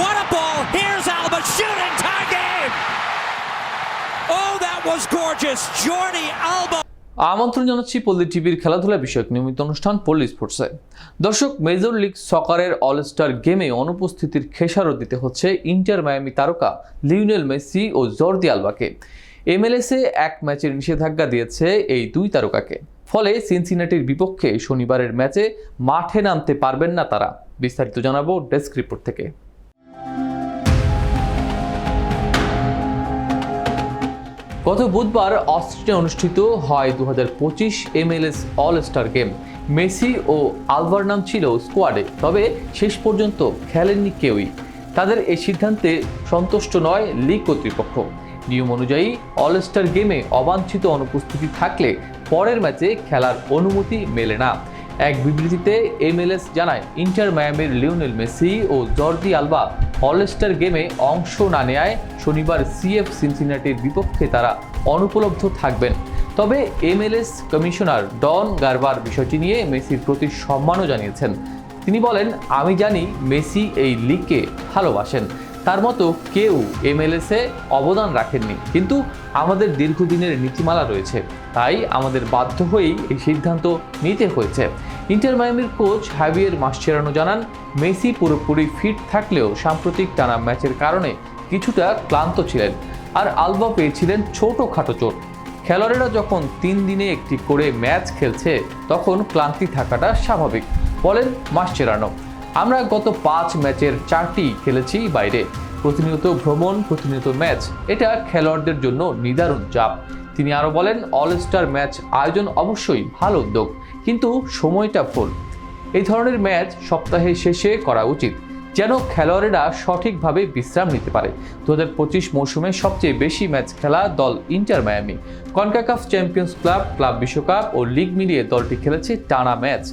What a ball! Here's Alba shooting tie game. Oh, that was gorgeous. Jordi Alba. আমন্ত্রণ জানাচ্ছি পল্লী টিভির খেলাধুলা বিষয়ক নিয়মিত অনুষ্ঠান পল্লী স্পোর্টসে দর্শক মেজর লিগ সকারের অল স্টার গেমে অনুপস্থিতির খেসারত দিতে হচ্ছে ইন্টার মায়ামি তারকা লিওনেল মেসি ও জর্দি আলবাকে এমএলএসে এক ম্যাচের নিষেধাজ্ঞা দিয়েছে এই দুই তারকাকে ফলে সিনসিনাটির বিপক্ষে শনিবারের ম্যাচে মাঠে নামতে পারবেন না তারা বিস্তারিত জানাব ডেস্ক রিপোর্ট থেকে গত বুধবার অস্ট্রেলিয়া অনুষ্ঠিত হয় দু হাজার পঁচিশ MLS all star game Messi ও আলভার নাম ছিল স্কোয়াডে, তবে শেষ পর্যন্ত খেলেননি কেউই। তাদের এই সিদ্ধান্তে সন্তুষ্ট নয় লিগ কর্তৃপক্ষ। নিয়ম অনুযায়ী অল স্টার গেমে অবাঞ্ছিত অনুপস্থিতি থাকলে পরের ম্যাচে খেলার অনুমতি মেলে না। এক বিবৃতিতে এমএলএস জানায়, ইন্টার মায়ামির লিওনেল মেসি ও জর্দি আলবা অলস্টার গেমে অংশ না নেয় শনিবার সিএফ সিনসিনাটির বিপক্ষে তারা অনুপলব্ধ থাকবেন। তবে এমএলএস কমিশনার ডন গারবার বিষয়টি নিয়ে মেসির প্রতি সম্মানও জানিয়েছেন। তিনি বলেন, আমি জানি মেসি এই লিগকে ভালোবাসেন। তার মতো কেউ এমএলএসে অবদান রাখেননি। কিন্তু আমাদের দীর্ঘদিনের নীতিমালা রয়েছে। তাই আমাদের বাধ্য হয়েই এই সিদ্ধান্ত নিতে হয়েছে। ইন্টার মায়ামির কোচ হ্যাভিয়ের মাসচেরানো জানান, মেসি পুরোপুরি ফিট থাকলেও সাম্প্রতিক টানা ম্যাচের কারণে কিছুটা ক্লান্ত ছিলেন আর আলবা পেয়েছিলেন ছোটোখাটো চোট। খেলোয়াড়েরা যখন তিন দিনে একটি করে ম্যাচ খেলছে, তখন ক্লান্তি থাকাটা স্বাভাবিক, বলেন মাসচেরানো। আমরা গত পাঁচ ম্যাচের চারটি খেলেছি বাইরে। প্রতিনিয়ত ভ্রমণ, প্রতিনিয়ত ম্যাচ, এটা খেলোয়াড়দের জন্য নিদারুণ চাপ। তিনি আরও বলেন অল স্টার ম্যাচ আয়োজন অবশ্যই ভালো উদ্যোগ, কিন্তু সময়টা ভুল। এই ধরনের ম্যাচ সপ্তাহের শেষে করা উচিত। যেন খেলোয়াড়েরা সঠিকভাবে বিশ্রাম নিতে পারে। দু হাজার পঁচিশ মৌসুমে সবচেয়ে বেশি ম্যাচ খেলা দল Inter Miami. CONCACAF champions club club বিশ্বকাপ ও লিগ মিলিয়ে দলটি খেলেছে টানা ম্যাচ।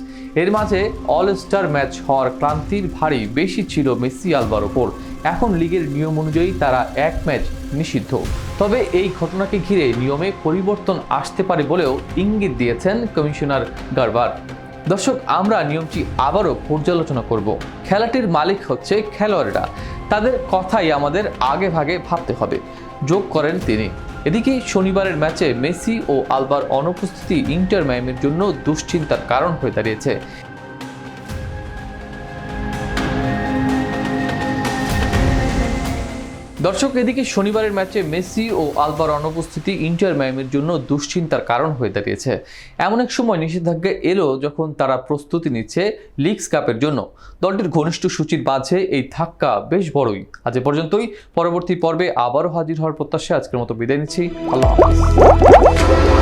এর মাঝে অল স্টার ম্যাচ হওয়ার ক্লান্তির ভারী বেশি ছিল মেসি আলবার ওপর। এখন লিগের নিয়ম অনুযায়ী তারা এক ম্যাচ নিষিদ্ধ। তবে এই ঘটনাকে ঘিরে নিয়মে পরিবর্তন আসতে পারে বলেও ইঙ্গিত দিয়েছেন কমিশনার গারবার। দর্শক, আমরা নিয়মটি আবারও পর্যালোচনা করব। খেলাটির মালিক হচ্ছে খেলোয়াড়রা। তাদের কথাই আমাদের আগে ভাগে ভাবতে হবে। যোগ করেন তিনি। এদিকে শনিবারের ম্যাচে মেসি ও আলবার অনুপস্থিতি ইন্টার ম্যামের জন্য দুশ্চিন্তার কারণ হয়ে দাঁড়িয়েছে। দর্শক, এদিকে শনিবারের ম্যাচে মেসি ও আলবার অনুপস্থিতি ইন্টার ম্যামের জন্য দুশ্চিন্তার কারণ হয়ে দাঁড়িয়েছে। এমন এক সময় নিষেধাজ্ঞা এলো যখন তারা প্রস্তুতি নিচ্ছে লিগস কাপের জন্য। দলটির ঘনিষ্ঠ সূচির বাজে এই ধাক্কা বেশ বড়ই। আজ পর্যন্তই। পরবর্তী পর্বে আবারও হাজির হওয়ার প্রত্যাশা আজকের মতো বিদায় নিচ্ছি। আল্লাহ হাফিজ।